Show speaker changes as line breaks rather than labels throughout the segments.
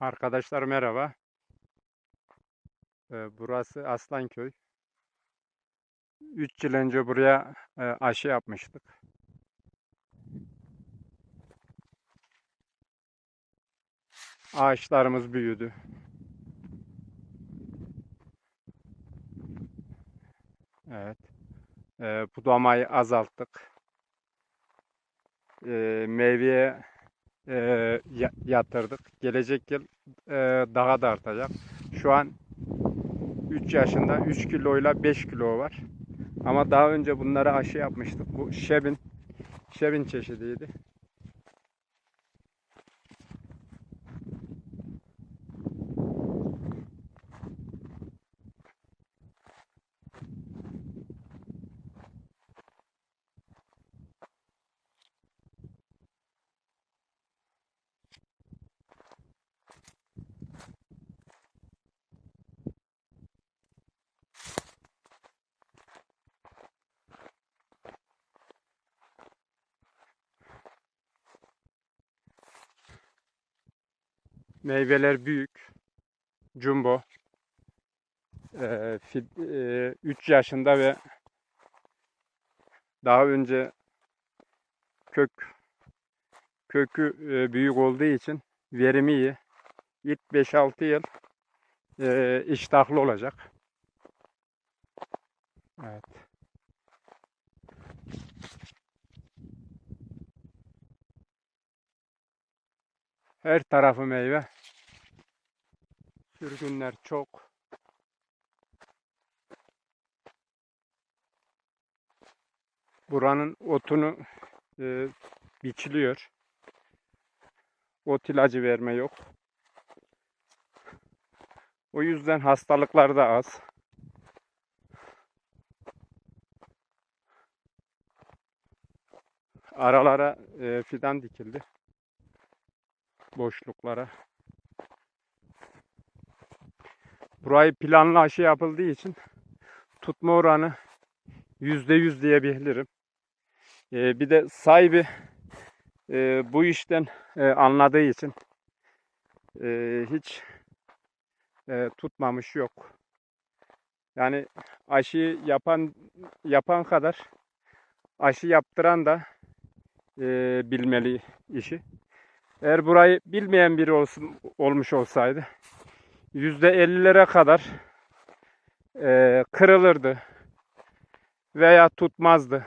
Arkadaşlar merhaba. Ee, Burası Aslanköy. 3 yıl önce buraya e, aşı yapmıştık. Ağaçlarımız büyüdü. Evet. Ee, budamayı azalttık. Ee, meyveye e, ya- yatırdık. Gelecek yıl e, daha da artacak. Şu an 3 yaşında 3 kiloyla 5 kilo var. Ama daha önce bunlara aşı yapmıştık. Bu şebin şebin çeşidiydi. Meyveler büyük. Jumbo. 3 yaşında ve daha önce kök kökü e, büyük olduğu için verimi iyi. İlk 5-6 yıl e, iştahlı olacak. Evet. Her tarafı meyve. Sürgünler çok. Buranın otunu e, biçiliyor. Ot ilacı verme yok. O yüzden hastalıklar da az. Aralara e, fidan dikildi. Boşluklara. Burayı planlı aşı yapıldığı için tutma oranı yüzde yüz diyebilirim. E, bir de sahibi e, bu işten e, anladığı için e, hiç e, tutmamış yok. Yani aşıyı yapan yapan kadar aşı yaptıran da e, bilmeli işi. Eğer burayı bilmeyen biri olsun olmuş olsaydı yüzde ellilere kadar e, kırılırdı veya tutmazdı.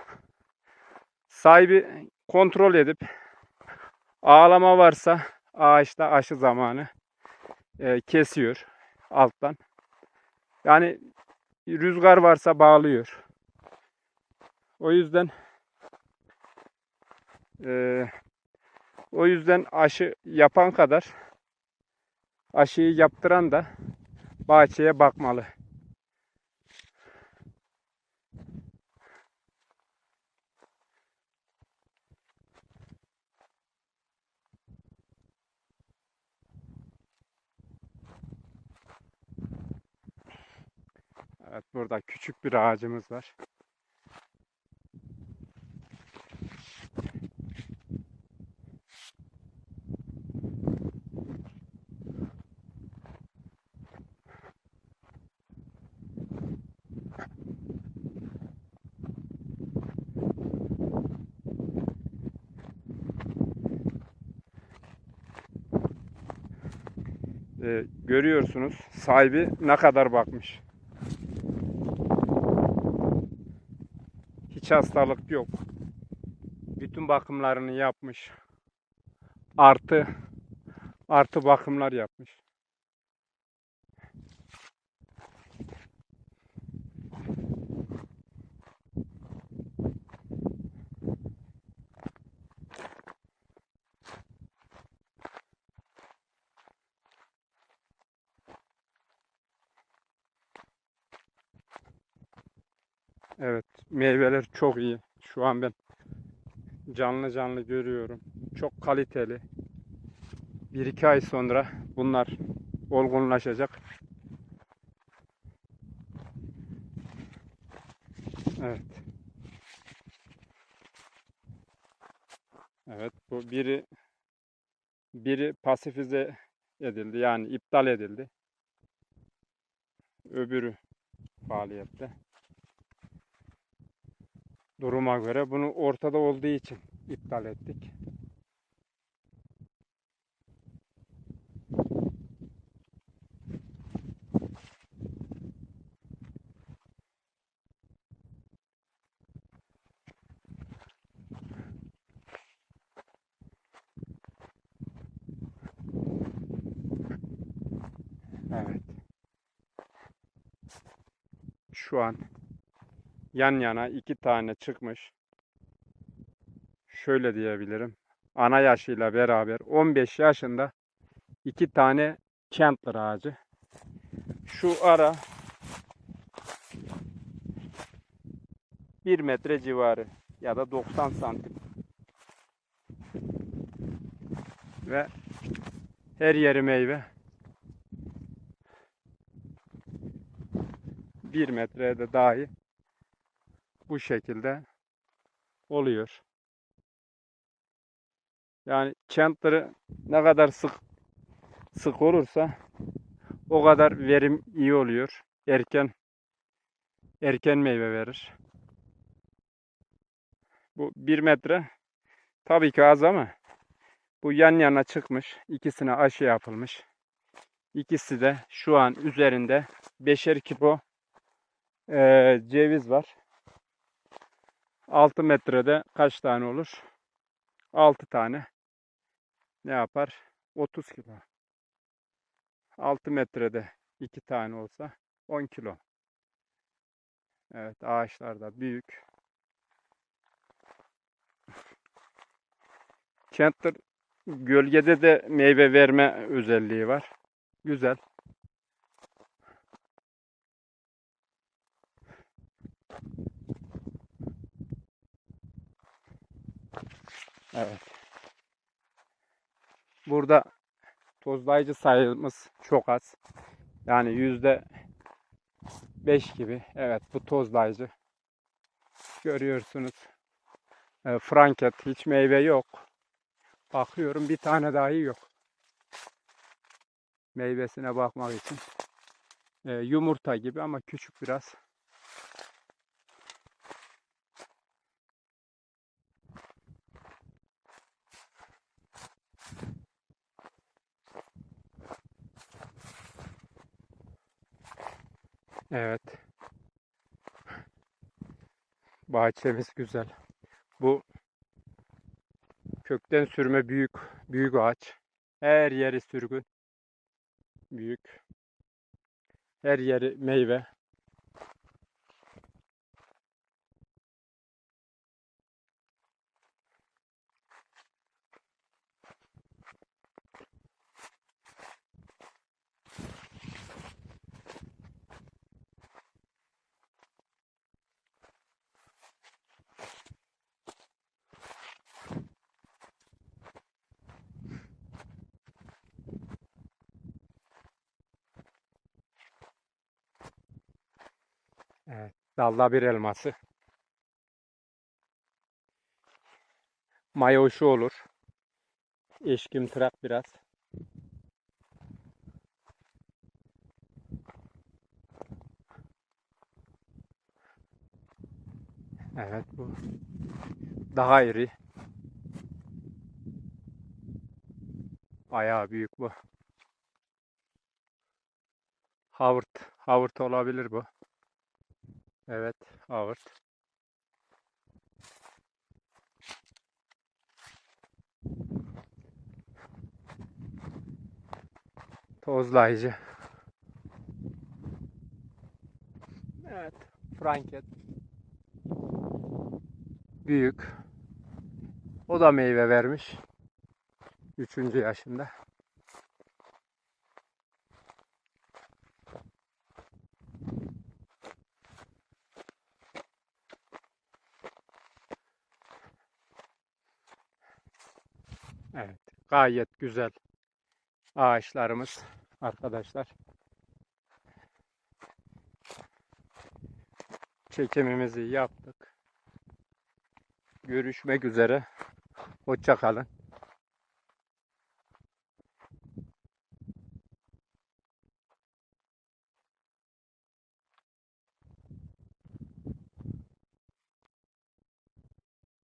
Sahibi kontrol edip ağlama varsa ağaçta aşı zamanı e, kesiyor alttan. Yani rüzgar varsa bağlıyor. O yüzden e, o yüzden aşı yapan kadar aşıyı yaptıran da bahçeye bakmalı. Evet burada küçük bir ağacımız var. Ee, görüyorsunuz sahibi ne kadar bakmış. Hiç hastalık yok. Bütün bakımlarını yapmış. Artı artı bakımlar yapmış. Evet, meyveler çok iyi. Şu an ben canlı canlı görüyorum. Çok kaliteli. Bir iki ay sonra bunlar olgunlaşacak. Evet. Evet, bu biri biri pasifize edildi. Yani iptal edildi. Öbürü faaliyette. Duruma göre bunu ortada olduğu için iptal ettik. Evet. Şu an yan yana iki tane çıkmış. Şöyle diyebilirim. Ana yaşıyla beraber 15 yaşında iki tane Chandler ağacı. Şu ara 1 metre civarı ya da 90 santim. Ve her yeri meyve. 1 metreye de dahi bu şekilde oluyor. Yani Chandler'ı ne kadar sık sık olursa o kadar verim iyi oluyor. Erken erken meyve verir. Bu 1 metre tabii ki az ama bu yan yana çıkmış. İkisine aşı yapılmış. İkisi de şu an üzerinde 5'er kilo eee, ceviz var. 6 metrede kaç tane olur? 6 tane. Ne yapar? 30 kilo. 6 metrede 2 tane olsa 10 kilo. Evet ağaçlar da büyük. Chandler gölgede de meyve verme özelliği var. Güzel. Evet. Burada tozlayıcı sayımız çok az. Yani yüzde beş gibi. Evet bu tozlayıcı. Görüyorsunuz. E, franket hiç meyve yok. Bakıyorum bir tane dahi yok. Meyvesine bakmak için. E, yumurta gibi ama küçük biraz. Evet. Bahçemiz güzel. Bu kökten sürme büyük büyük ağaç. Her yeri sürgün. Büyük. Her yeri meyve. Evet. Dalda bir elması. Mayoşu olur. Eşkim tırak biraz. Evet bu daha iri. Bayağı büyük bu. Howard, Howard olabilir bu. Evet, Howard. Tozlayıcı. Evet, Franket. Büyük. O da meyve vermiş. Üçüncü yaşında. Evet, gayet güzel ağaçlarımız arkadaşlar. Çekimimizi yaptık. Görüşmek üzere. Hoşça kalın.